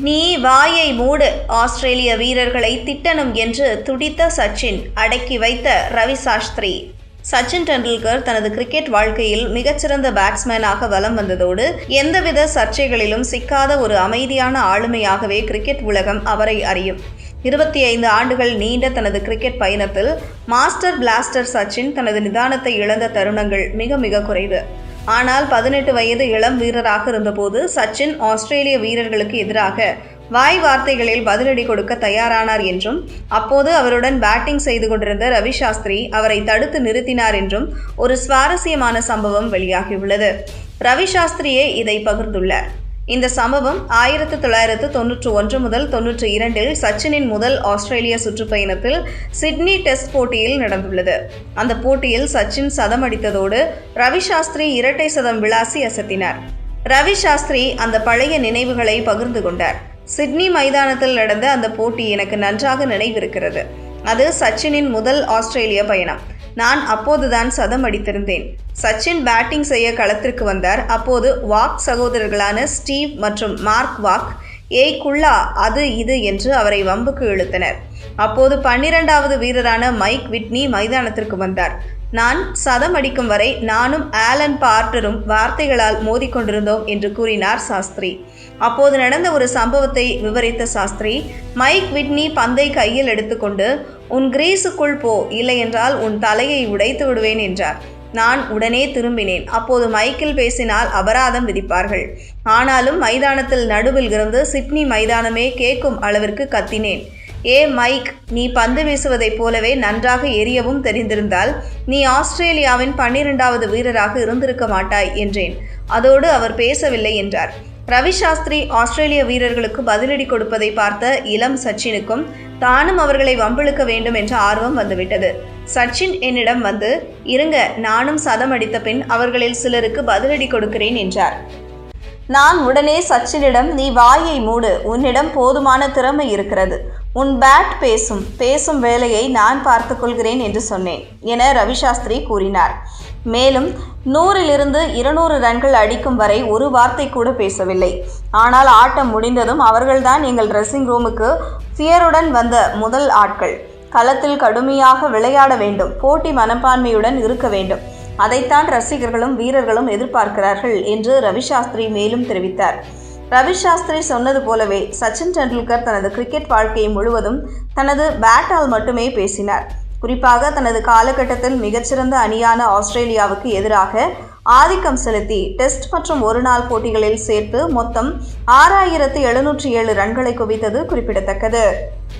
நீ வாயை மூடு ஆஸ்திரேலிய வீரர்களை திட்டணும் என்று துடித்த சச்சின் அடக்கி வைத்த ரவி சாஸ்திரி. சச்சின் டெண்டுல்கர் தனது கிரிக்கெட் வாழ்க்கையில் மிகச்சிறந்த பேட்ஸ்மேனாக வலம் வந்ததோடு எந்தவித சர்ச்சைகளிலும் சிக்காத ஒரு அமைதியான ஆளுமையாகவே கிரிக்கெட் உலகம் அவரை அறியும். இருபத்தி ஐந்து ஆண்டுகள் நீண்ட தனது கிரிக்கெட் பயணத்தில் மாஸ்டர் பிளாஸ்டர் சச்சின் தனது நிதானத்தை இழந்த தருணங்கள் மிக மிக குறைவு. ஆனால் பதினெட்டு வயது இளம் வீரராக இருந்தபோது சச்சின் ஆஸ்திரேலிய வீரர்களுக்கு எதிராக வாய் வார்த்தைகளில் பதிலடி கொடுக்க தயாரானார் என்றும் அப்போது அவருடன் பேட்டிங் செய்து கொண்டிருந்த ரவி சாஸ்திரி அவரை தடுத்து நிறுத்தினார் என்றும் ஒரு சுவாரஸ்யமான சம்பவம் வெளியாகியுள்ளது. ரவி சாஸ்திரியே இதை பகிர்ந்துள்ளார். இந்த சம்பவம் ஆயிரத்து தொள்ளாயிரத்து தொன்னூற்று ஒன்று முதல் தொன்னூற்றி இரண்டில் சச்சினின் முதல் ஆஸ்திரேலிய சுற்றுப்பயணத்தில் சிட்னி டெஸ்ட் போட்டியில் நடந்துள்ளது. அந்த போட்டியில் சச்சின் சதம் அடித்ததோடு ரவி சாஸ்திரி இரட்டை சதம் விளாசி அசத்தினார். ரவி சாஸ்திரி அந்த பழைய நினைவுகளை பகிர்ந்து கொண்டார். சிட்னி மைதானத்தில் நடந்த அந்த போட்டி எனக்கு நன்றாக நினைவிருக்கிறது. அது சச்சினின் முதல் ஆஸ்திரேலிய பயணம். நான் அப்போதுதான் சதம் அடித்திருந்தேன். சச்சின் பேட்டிங் செய்ய களத்திற்கு வந்தார். அப்போது வாக் சகோதரர்களான ஸ்டீவ் மற்றும் மார்க் வாக் ஏய் குள்ளா அது இது என்று அவரை வம்புக்கு இழுத்தனர். அப்போது பன்னிரண்டாவது வீரரான மைக் விட்னி மைதானத்திற்கு வந்தார். நான் சதம் அடிக்கும் வரை நானும் ஆலன் பார்ட்டரும் வார்த்தைகளால் மோதிக்கொண்டிருந்தோம் என்று கூறினார் சாஸ்திரி. அப்போது நடந்த ஒரு சம்பவத்தை விவரித்த சாஸ்திரி மைக் விட்னி பந்தை கையில் எடுத்துக்கொண்டு உன் கிரீஸுக்குள் போ இல்லையென்றால் உன் தலையை உடைத்து விடுவேன் என்றார். நான் உடனே திரும்பினேன். அப்போது மைக்கில் பேசினால் அபராதம் விதிப்பார்கள். ஆனாலும் மைதானத்தில் நடுவில் இருந்து சிட்னி மைதானமே கேட்கும் அளவிற்கு கத்தினேன். ஏ மைக் நீ பந்து வீசுவதைப் போலவே நன்றாக எரியவும் தெரிந்திருந்தால் நீ ஆஸ்திரேலியாவின் பன்னிரெண்டாவது வீரராக இருந்திருக்க மாட்டாய் என்றேன். அதோடு அவர் பேசவில்லை என்றார். ரவி சாஸ்திரி ஆஸ்திரேலிய வீரர்களுக்கு பதிலடி கொடுப்பதை பார்த்த இளம் சச்சினுக்கும் தானும் அவர்களை வம்பிழுக்க வேண்டும் என்ற ஆர்வம் வந்துவிட்டது. சச்சின் என்னிடம் வந்து இருங்க நானும் சதம் அடித்த பின் அவர்களில் சிலருக்கு பதிலடி கொடுக்கிறேன் என்றார். நான் உடனே சச்சினிடம் நீ வாயை மூடு உன்னிடம் போதுமான திறமை இருக்கிறது. உன் பேட் பேசும் பேசும் வேலையை நான் பார்த்துக்கொள்கிறேன் என்று சொன்னேன் என ரவிசாஸ்திரி கூறினார். மேலும் நூறிலிருந்து இருநூறு ரன்கள் அடிக்கும் வரை ஒரு வார்த்தை கூட பேசவில்லை. ஆனால் ஆட்டம் முடிந்ததும் அவர்கள்தான் எங்கள் ட்ரெஸ்ஸிங் ரூமுக்கு ஃபியருடன் வந்த முதல் ஆட்கள். களத்தில் கடுமையாக விளையாட வேண்டும் போட்டி மனப்பான்மையுடன் இருக்க வேண்டும். அதைத்தான் ரசிகர்களும் வீரர்களும் எதிர்பார்க்கிறார்கள் என்று ரவிசாஸ்திரி மேலும் தெரிவித்தார். ரவிசாஸ்திரி சொன்னது போலவே சச்சின் டெண்டுல்கர் தனது கிரிக்கெட் வாழ்க்கையை முழுவதும் தனது பேட்டால் மட்டுமே பேசினார். குறிப்பாக தனது காலகட்டத்தில் மிகச்சிறந்த அணியான ஆஸ்திரேலியாவுக்கு எதிராக ஆதிக்கம் செலுத்தி டெஸ்ட் மற்றும் ஒருநாள் போட்டிகளில் சேர்த்து மொத்தம் ஆறாயிரத்து எழுநூற்றி ஏழு ரன்களை குவித்தது குறிப்பிடத்தக்கது.